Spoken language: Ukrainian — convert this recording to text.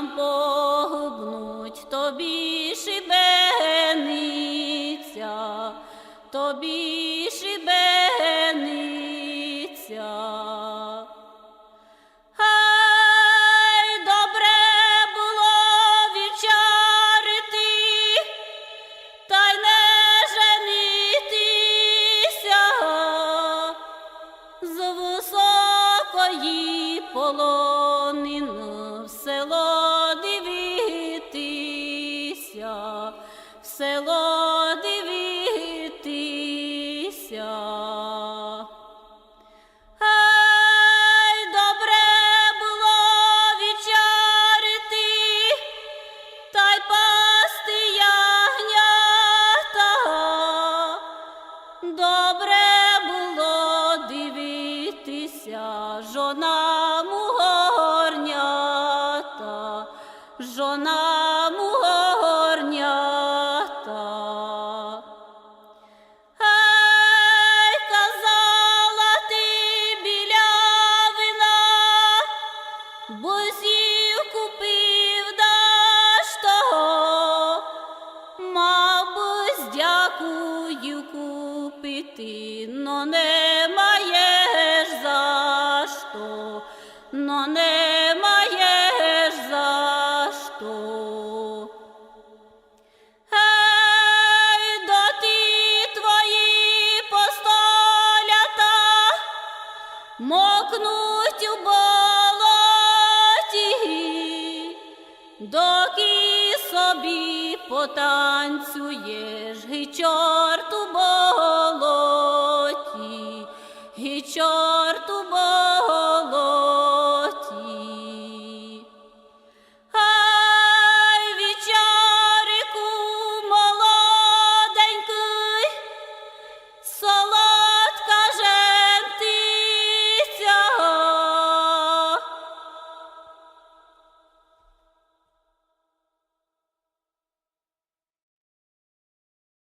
нам погубнуть, тобі шибениця, тобі в село дивитися. Ай, добре було вічарити, та й пасти. Добре було дивитися, бозів купив того, би дякую купити, но не маєш за що, но не маєш за що. Мокнуть собі потанцюєш, бо